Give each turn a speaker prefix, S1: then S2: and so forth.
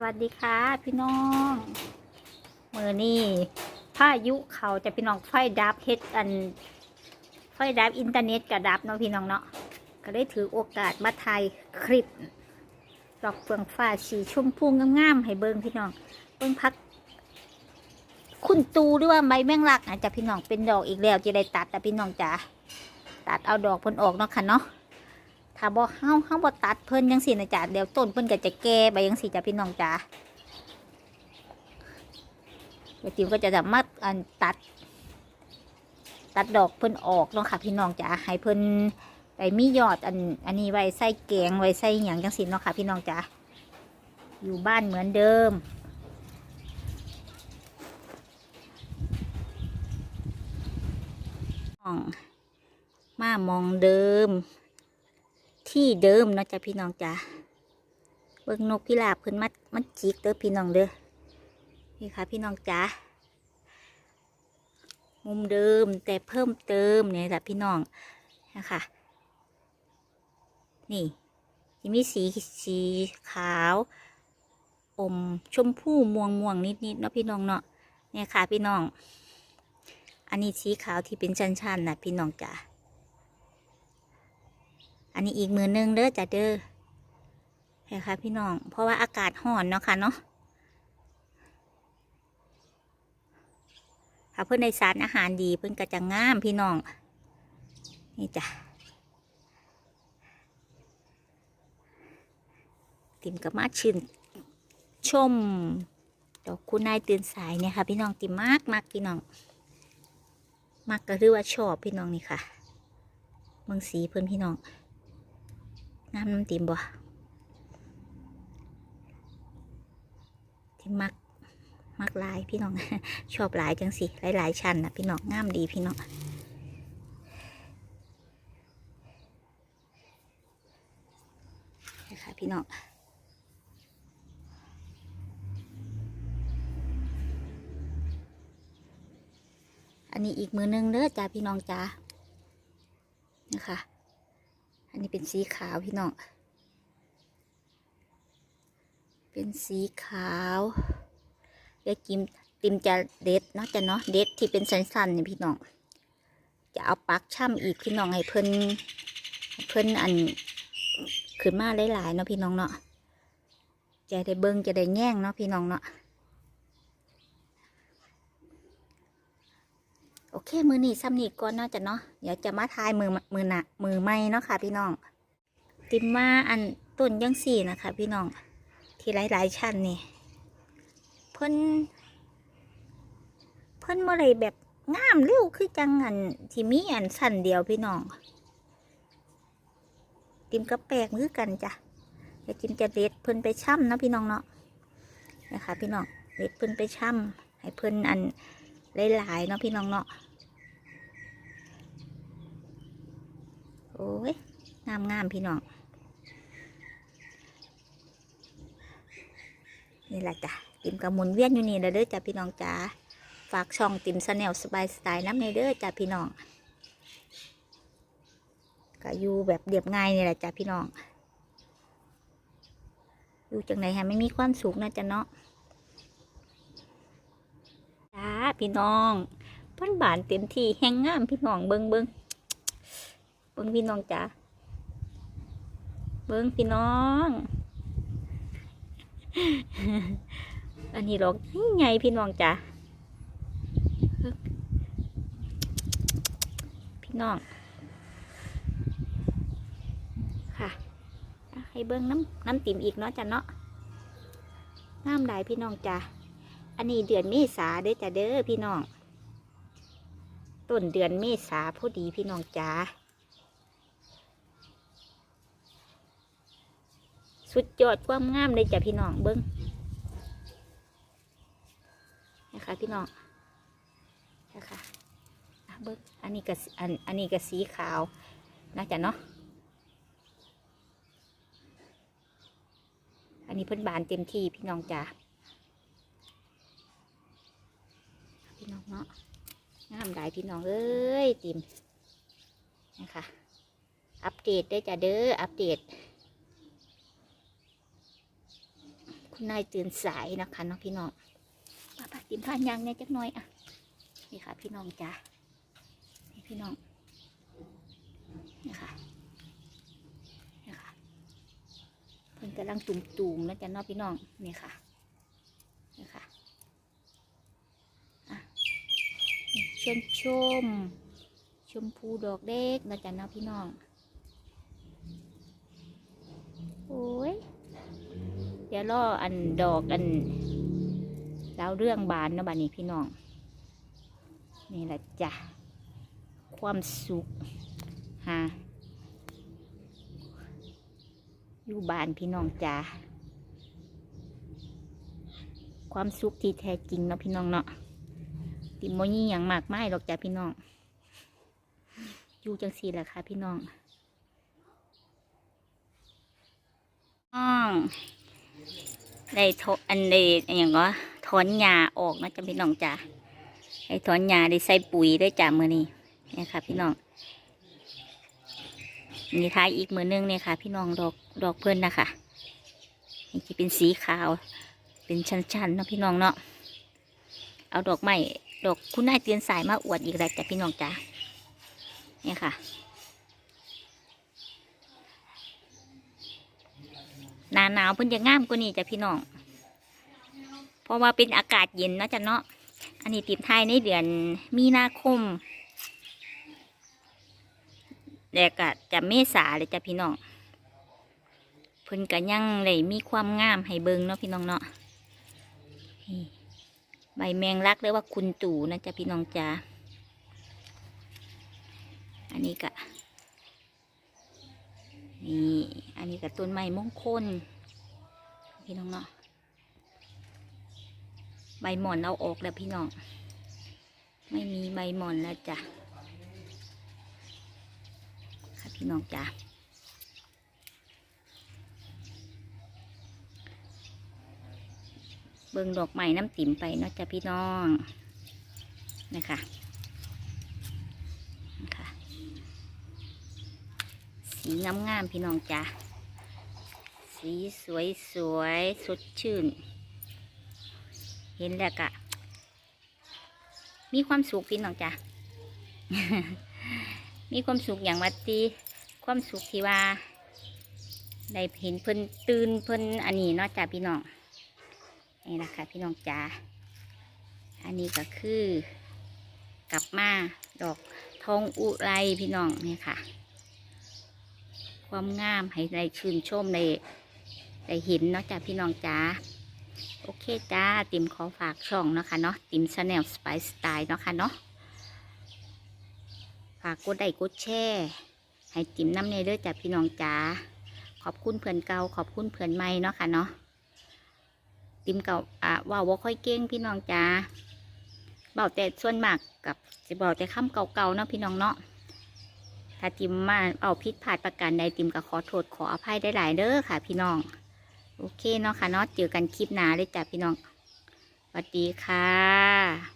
S1: สวัสดีค่ะพี่น้องมือนี่พายุเขาจะพี่น้องไฟดับเฮ็ดอัน ไฟดับอินเทอร์เน็ตกับดับเนาะพี่น้องเนาะก็ได้ถือโอกาสมาถ่ายคลิปดอกเฟืองฟ้าสีชมพูงามๆให้เบิ่งพี่น้องเบิ่งพัก คุณตูหรือว่าใบแมงลักอาจจะพี่น้องเป็นดอกอีกแล้วจะได้ตัดแต่พี่น้องจ๋าตัดเอาดอกพนออกเนาะค่ะเนาะ ถ้าบ่เฮาเฮาบ่ตัดเพิ่นจังซี่นะจ๊ะเดี๋ยวต้นเพิ่นก็จะแก่ไปจังซี่จ้ะพี่น้องจ๋าเดี๋ยวติ๋วก็จะสามารถอันตัด ตัดดอกเพิ่นออกเนาะค่ะพี่น้องจ๋าให้เพิ่นไปมียอดอันอันนี้ไว้ใส่แกงไว้ใส่หยังจังซี่เนาะค่ะพี่น้องจ๋าอยู่บ้านเหมือนเดิมมองมามองเดิม ที่เดิมเนาะจ้ะพี่น้องจ้ะเบิ่งนกพิราบเพิ่นมัดมันจิกเด้อพี่น้องเด้อนี่ค่ะพี่น้องจ้ะมุมเดิมแต่เพิ่มเติมเนี่ยจ้ะพี่น้องนะคะนี่จะมีสีสีขาว อมชมพูม่วงม่วงนิดนิดๆเนาะพี่น้องเนาะเนี่ยค่ะพี่น้อง อันนี้สีขาวที่เป็นชั้นๆนะพี่น้องจ้ะ อันนี้อีกมือนึงเด้อจ้ะเด้อเห็นค่ะพี่น้อง เพราะว่าอากาศร้อนเนาะค่ะเนาะถ้าเพื่อนได้สารอาหารดีเพื่อนก็จะงามพี่น้อง นี่จ้ะติมกับมาชื่นชมดอกคุณนายตื่นสายเนี่ยค่ะ พี่น้องติมมากมากพี่น้องมากก็คือว่าชอบพี่น้องนี่ค่ะเมืองสีเพื่อนพี่น้อง น้ำน้ำติมบ่ที่มักมักลายพี่น้อง ชอบหลายจังสิหลายหลายๆชั้นนะพี่น้องงามดีพี่น้องนี่ค่ะพี่น้องอันนี้อีกมือนึงเด้อจ้าพี่น้องจ้านะคะ อันนี้เป็นสีขาวพี่น้อง เป็นสีขาว เดี๋ยวกิมติมจะเด็ดเนาะจะเนาะเด็ดที่เป็นสั้นๆเนี่ยพี่น้อง จะเอาปักช่ำอีกพี่น้องให้เพิ่นเพิ่นอันขึ้นมาหลายๆเนาะพี่น้องเนาะจะได้เบิ้งจะได้แง่งเนาะพี่น้องเนาะ โอเค มือนี้ซ้ำนี่ก่อนเนาะจ้ะเนาะเดี๋ยวจะมาทายมือมือหนะมือไม่เนาะค่ะ พี่น้อง ติมมาอันต้นยังสี่นะคะ พี่น้อง ที่หลายๆชั้นนี่เพิ่นเพิ่นเมื่อไรแบบงามเร็วคือจังอันที่มีอันสั้นเดียวพี่น้อง ติมกระแปลกมือกันจ้ะเดี๋ยวจิมจะเด็ดเพิ่นไปช่ำนะพี่น้องเนาะนะคะ พี่น้องเด็ดเพิ่นไปช่ำให้เพิ่นอันหลายๆเนาะพี่น้องเนาะ โอ้ยงามงามพี่น้อง นี่แหละจ้ะติมกระมุนเวียนอยู่นี่แหละเด้อจ้ะพี่น้องจ้าฝากช่องติมสแนลสบายสไตล์น้ำในเด้อจ้ะพี่น้องก็อยู่แบบเรียบง่ายนี่แหละจ้ะพี่น้อง อยู่จังไหนฮะไม่มีความสุขนะจ๊ะเนาะจ้าพี่น้องพันบานเต็มที่แห้งงามพี่น้องเบิงเบิง เบิงพี่น้องจ้าเบิงพี่น้อง อันนี้หรอกไงพี่น้องจ้ะพี่น้องค่ะให้เบิ้งน้ำน้ำติ่มอีกเนาะจ้ะเนาะน้ำลายพี่น้องจ้ะอันนี้เดือนเมษาเด้อจ้ะเด้อพี่น้องต้นเดือนเมษาพอดีพี่น้องจ้า สุดยอดความงามเลยจ้ะพี่น้องเบิ้งนะคะพี่น้องนะคะเบิ้งอันนี้ก็สอันอันนี้ก็สีขาวนะจ๊ะเนาะอันนี้เพิ่นบานเต็มที่พี่น้องจ้าพี่น้องเนาะงามหลายพี่น้องเอ้ยติมนะคะอัปเดตได้จ้ะเด้ออัปเดต คุณนายตื่นสายนะคะเนาะพี่น้องป้าป้าติมผ่านยังเนี่ยจักหน่อยอะนี่ค่ะ พี่น้องจ้านี่พี่น้องนี่ค่ะนี่ค่ะเพิ่นกำลังตุ่มๆนะจ๊ะเนาะพี่น้องนี่ค่ะนี่ค่ะอะชมชม ชมพูดอกเด็กนะจ๊ะเนาะพี่น้องโอ้ย เดี๋ยวรออันดอกอันดาวเรื่องบานเนาะบานนี้พี่น้อง นี่แหละจ้ะ ความสุขฮะอยู่บานพี่น้องจ้าความสุขที่แท้จริงเนาะพี่น้องเนาะติมโมยี่อย่างมากไม่หรอกจ้ะพี่น้อง อยู่จังสีแหละค่ะพี่น้องน้อง ได้ทออันใดอย่างก็ถอนหญ้าออกนะจ๊ะพี่น้องจ้ะได้ถอนหญ้าได้ใส่ปุ๋ยได้จ้ะมือนี้เนี่ยค่ะ พี่น้องนี่ท้ายอีกมือนึงเนี่ยค่ะ พี่น้องดอกดอกเพื่อนนะคะนี่จะเป็นสีขาว เป็นชั้นๆเนาะพี่น้องเนาะเอาดอกไม้ดอกคุณนายเตียนสายมาอวดอีกแล้วจ้ะพี่น้องจ้ะเนี่ยค่ะ หนาหนาวเพิ่นจะงามกว่านี้จ้ะพี่น้อง เพราะว่าเป็นอากาศเย็นเนาะจ้ะเนาะ อันนี้ติดไทยในเดือนมีนาคมแต่ก็จะเมษาเลยจ้ะพี่น้องเพิ่นก็ยังเลยมีความงามให้เบิงเนาะพี่น้องเนาะใบแมงลักหรือว่าคุณตู่นะจ๊ะพี่น้องจ้าอันนี้ก็นี่ นนี้กับต้นไม้มงคลพี่น้องเนาะใบหมอนเอาออกแล้วพี่น้อง ไม่มีใบหมอนแล้วจ้ะค่ะพี่น้องจ้ะเบิ่งดอกไม้น้ำติ๋มไปเนาะจ้ะพี่น้องนะคะนะคะสีงามงามๆพี่น้องจ้ะ สีสวยสวยสดชื่น เห็นแล้วกะ มีความสุขพี่น้องจ้ะ มีความสุขอย่างวัดตีความสุขที่ว่าได้เห็นเพิ่นตื่นเพิ่นอันนี้เนาะจ้ะพี่น้องนี่นะคะพี่น้องจ้าอันนี้ก็คือ กลับมาดอกทองอุไรพี่น้องนี่ค่ะ ความงามให้ได้ชื่นชมใน ได้เห็นเนาะจ้าพี่น้องจ้าโอเคจ้าติมขอฝากช่องเนาะคะเนาะติมชาแนลสไปสไตล์เนาะค่ะเนาะฝากกดไลค์กดแชร์ให้ติมน้ำในเด้อจ้าพี่น้องจ้าขอบคุณเพื่อนเก่าขอบคุณเพื่อนใหม่เนาะค่ะเนาะติมเก่าอะเว่าว่าค่อยเก่งพี่น้องจ้าเบาแต่ส่วนมากกับจะบอกแต่คำเก่าๆเนาะพี่น้องเนาะถ้าติมมาเอาผิดพลาดประการใดติมก็ขอโทษขออภัยได้หลายเด้อค่ะ พี่น้อง โอเคเนาะค่ะเนาะเจอกันคลิปหน้าเลยจ้ะพี่น้องสวัสดีค่ะ